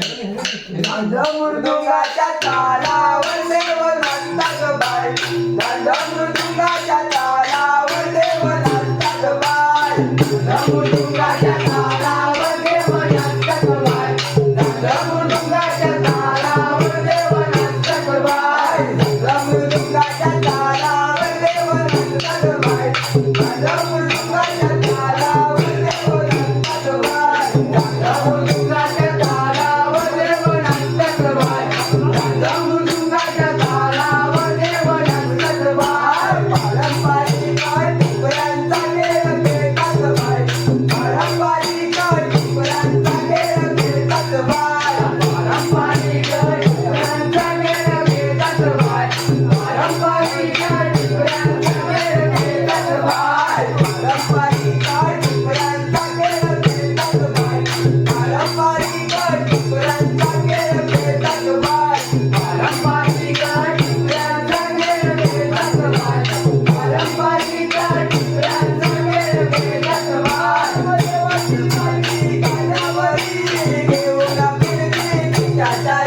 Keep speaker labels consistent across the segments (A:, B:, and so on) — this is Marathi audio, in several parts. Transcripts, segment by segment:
A: मृदुंगाच्या तालावर देव नाचतात बाय दादा मृदुंगाच्या तालावर देव नाचतात बाय दादा मृदुंगाच्या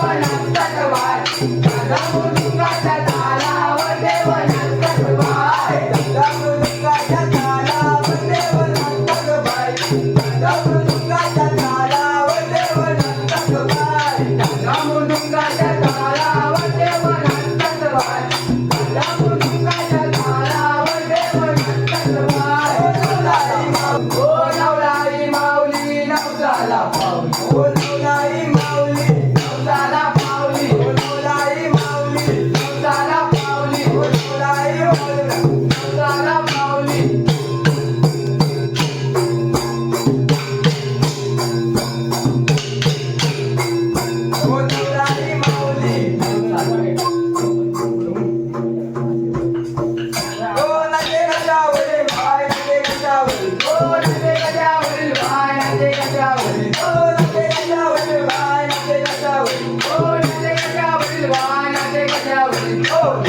A: Boy. Oh,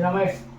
A: You know
B: Dynamite